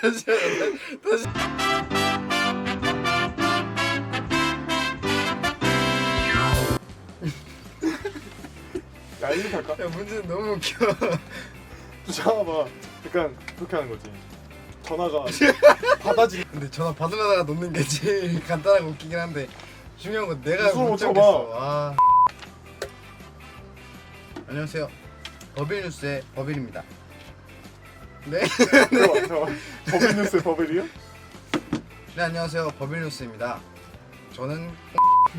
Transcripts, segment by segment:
다시 다시. 야 이렇게 할까? 야 문제 너무 웃겨. 잡아봐. 약간 그렇게 하는 거지. 전화가 받아지 근데 전화 받으려다가 놓는 게 제일 간단하고 웃기긴 한데 중요한 건 내가 무서워, 못 쳐봐. 잡겠어 아. 안녕하세요. 버빌뉴스의 버빌입니다 네? 버블뉴스의 버블이요? 네 안녕하세요 버빌뉴스입니다 저는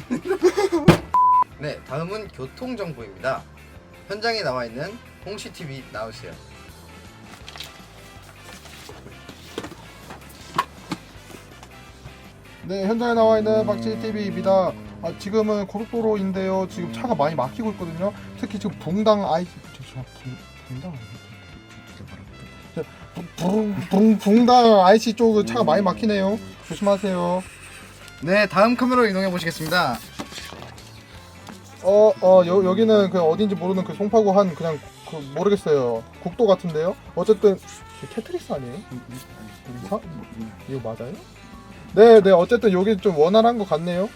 네 다음은 교통 정보입니다 현장에 나와 있는 홍시TV 나오세요 네, 현장에 나와 있는 박지 TV입니다. 아, 지금은 고속도로인데요. 지금 차가 많이 막히고 있거든요. 특히 지금 붕당 아이 저 붕, 붕당 아니에요? 붕, 붕, 붕당 IC 쪽은 차가 많이 막히네요. 조심하세요. 네 다음 카메라로 이동해 보시겠습니다 어, 어, 여, 여기는 그 어딘지 모르는 그 송파구 한 그냥 그 모르겠어요. 국도 같은데요. 어쨌든 이거 테트리스 아니에요? 사, 이거 맞아요? 네, 네. 어쨌든 여기 좀 원활한 것 같네요.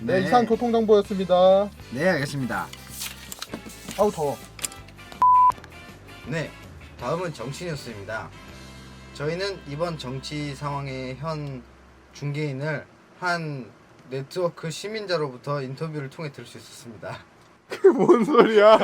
네, 이상 교통 정보였습니다. 네 알겠습니다 아우 더워. 네, 다음은 정치 뉴스입니다. 저희는 이번 정치 상황의 현 중개인을 한 네트워크 시민자로부터 인터뷰를 통해 들 수 있었습니다. 뭔 소리야